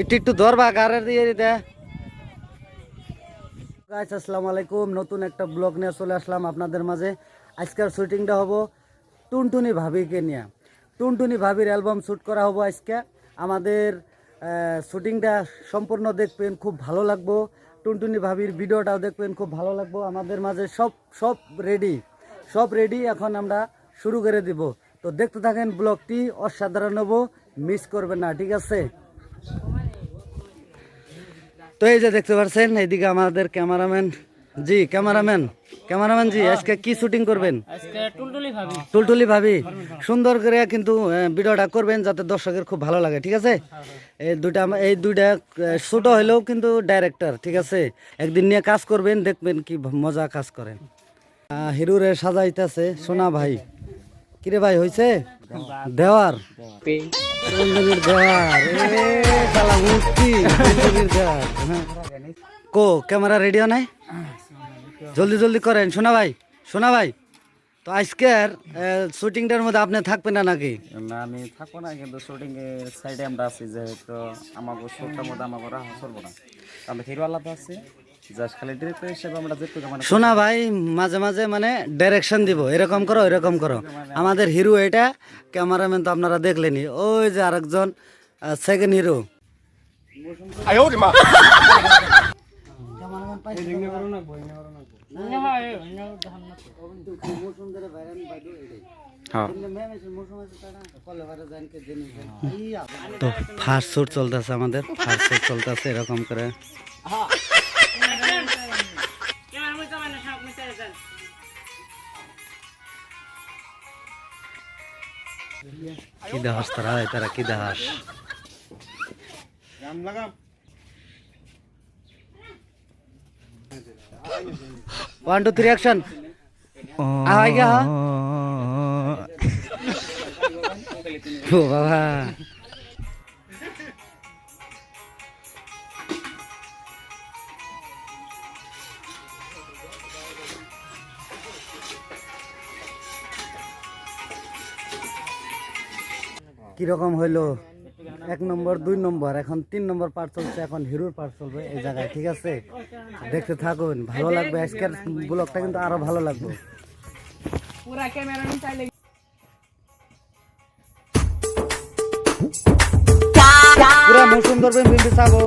একটু একটু ধরবা কারে দিয়ে দিতে আসসালামু আলাইকুম। নতুন একটা ব্লগ নিয়ে চলে আসলাম আপনাদের মাঝে। আজকের শুটিংটা হব টুনটুনি ভাবিকে নিয়ে। টুনটুনি ভাবির অ্যালবাম শ্যুট করা হব আজকে। আমাদের শুটিংটা সম্পূর্ণ দেখবেন, খুব ভালো লাগবো। টুনটুনি ভাবির ভিডিওটাও দেখবেন, খুব ভালো লাগবো। আমাদের মাঝে সব সব রেডি সব রেডি এখন আমরা শুরু করে দিব। তো দেখতে থাকেন ব্লগটি, অসাধারণ হব মিস করবেন না, ঠিক আছে? তো এই যে দেখতে পাচ্ছেন এইদিকে আমাদের ক্যামেরাম্যান। জি ক্যামেরাম্যান। ক্যামেরাম্যান জি আজকে কি শুটিং করবেন? আজকে টুলটুলি ভাবি। টুলটুলি ভাবি। সুন্দর করে কিন্তু ভিডিওটা করবেন যাতে দর্শকের খুব ভালো লাগে ঠিক আছে? এই দুইটা এই দুইটা ছোট হলেও কিন্তু ডাইরেক্টর ঠিক আছে? একদিন নিয়ে কাজ করবেন দেখবেন কি মজা কাজ করেন। হিরুরে সাজাইতেছে সোনা ভাই। কিরে ভাই, হইছে? দেওয়ার। কো, ক্যামেরা রেডিও নাই? জলদি জলদি করেন। সোনা ভাই সোনা ভাই, তো আজকের শুটিংটার মধ্যে আপনি থাকবেন না নাকি? না, আমি থাকব না, কিন্তু শুটিং এর সাইডে আমরা আছি, যেহেতু আমাকে শুটটার মধ্যে আমাকে রাখা চলবো না। আমরা হিরো আলাদা আছে। মানে সোনা ভাই মাঝে মাঝে মানে ডাইরেকশন দিব এরকম করো এরকম করো আমাদের হিরো এটা ক্যামেরাম্যান তো আপনারা দেখলেনি ওই যে আরেকজন সেকেন্ড হিরো হ্যাঁ তো ফার্স্ট শুট চলতেছে আমাদের ফার্স্ট শুট চলতেছে এরকম করে কি দেহাস তারা তারা কি দেহাস ওয়ান টু থ্রি অ্যাকশন আয় গা ও বাবা। কীরকম হইল? এক নম্বর দুই নম্বর এখন তিন নম্বর পার্ট চলছে এখন হিরোর পার্ট চলবে এই জায়গায় ঠিক আছে? দেখতে থাকুন ভালো লাগবে। আজকের ব্লগটা কিন্তু আরও ভালো লাগবে। পুরা ক্যামেরা পুরা মৌসুম ধরবেন বিন্দু চাবো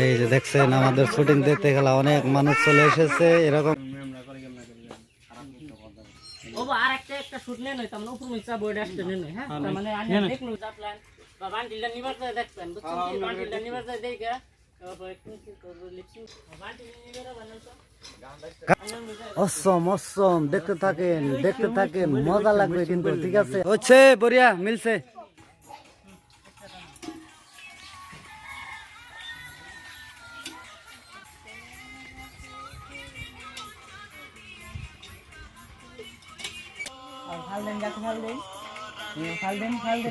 এই যে দেখছেন আমাদের শুটিং দেখতে গেলে অনেক মানুষ চলে এসেছে এরকম। ও বা হ্যাঁ? বান্ডিলটা নিবার দেখবেন বুঝছেন বান্ডিলটা নিবার দেখে। অসম অসম দেখতে থাকেন দেখতে থাকেন। মজা লাগবে কিন্তু, ঠিক আছে? হচ্ছে, বড়িয়া, মিলছে।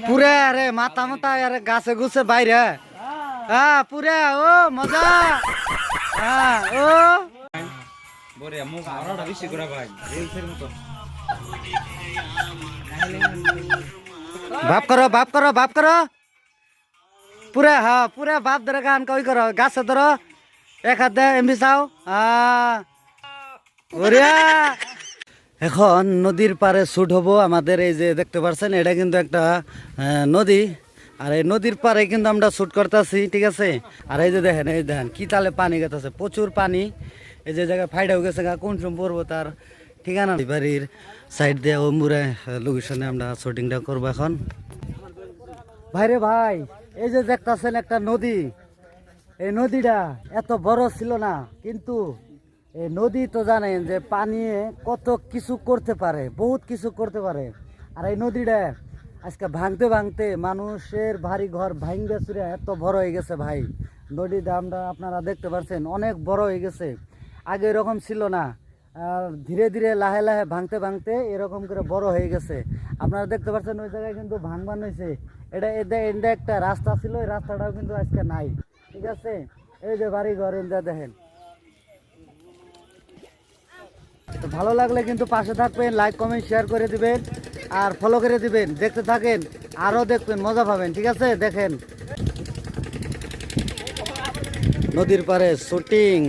পুরে, আরে, মাথা মাথা আরে গাছে গুছে বাইরে। হ্যাঁ পুরে ও মজা। হ্যাঁ ও। বরিয়া মুখ আরোটা বেশি করে ভাই। রিলসের মতো। বাপ করো বাপ করো বাপ করো। পুরা হ্যাঁ পুরা বাপ ধরে গান কই করো গাছে ধরো। এক হাত দে এমবি চাও। হ্যাঁ এখন নদীর পারে শুট হব। আমাদের এই যে দেখতে পাচ্ছেন এটা কিন্তু একটা নদী। আর এই নদীর পারে কিন্তু আমরা শুট করতেছি, ঠিক আছে? আর এই যে দেখেন, এই দেখেন, কি তালে পানি গেতেছে, প্রচুর পানি। এই যে জায়গায় ফাইডাও গেছে গা, কোন সময় পড়ব তার ঠিকানা। বাড়ির সাইড দিয়ে ও মুরে লোকেশনে আমরা শুটিংটা করব এখন। ভাইরে ভাই, এই যে দেখতেছেন একটা নদী। এই নদীটা এত বড় ছিল না, কিন্তু এই নদী তো জানেন যে পানি কত কিছু করতে পারে, বহুত কিছু করতে পারে। আর এই নদীটা আজকে ভাঙতে ভাঙতে মানুষের ভারী ঘর ভাঙ্গে চুরে এত বড় হয়ে গেছে ভাই। নদীটা আমরা আপনারা দেখতে পাচ্ছেন অনেক বড় হয়ে গেছে। আগে এরকম ছিল না। ধীরে ধীরে লাহে লাহে ভাঙতে ভাঙতে এরকম করে বড় হয়ে গেছে। আপনারা দেখতে পাচ্ছেন ওই জায়গায় কিন্তু ভাঙবান হয়েছে। এটা এদের এদের একটা রাস্তা ছিল ওই রাস্তাটাও কিন্তু আজকে নাই। ঠিক আছে? এই যে বাড়ি ঘর এদের দেখেন। ভালো লাগলে কিন্তু পাশে থাকবেন লাইক কমেন্ট শেয়ার করে দিবেন। আর ফলো করে দিবেন, দেখতে থাকেন আরও দেখবেন, মজা পাবেন, ঠিক আছে? দেখেন। নদীর পারে শুটিং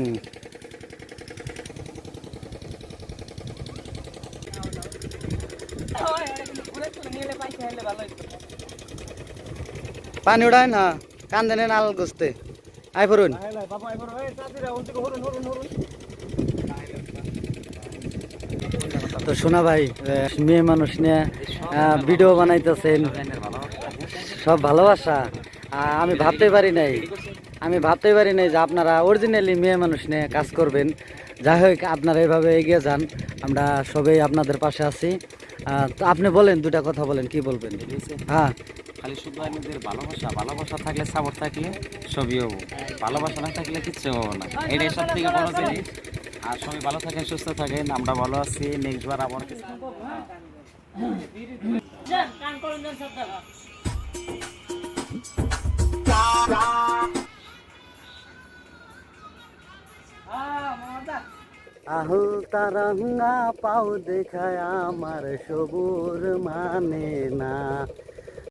পানি উড়ায় না কান দেনে নাল গুছতে আই ফরুন তো শোনা ভাই মেয়ে মানুষ নিয়ে ভিডিও বানাইতেছেন। সব ভালোবাসা। আমি ভাবতে পারি নাই। আমি ভাবতে পারি নাই যে আপনারা অরিজিনালি মেয়ে মানুষ নিয়ে কাজ করবেন। যাই হোক আপনারা এভাবে এগিয়ে যান। আমরা সবাই আপনাদের পাশে আছি। তো আপনি বলেন দুটা কথা বলেন কি বলবেন? হ্যাঁ। খালি শুধু আমাদের ভালোবাসা ভালোবাসা থাকলে সাপোর্ট থাকলে সবই হব। ভালোবাসা না থাকলে কিচ্ছু হব না। এটাই সব থেকে বড় জিনিস। আর সবাই ভালো থাকেন, সুস্থ থাকেন। আমরা ভালো আছি। নেক্সট বার আবার। আহুল তারঙ্গা পাও দেখায় আমার সবুর মানে না।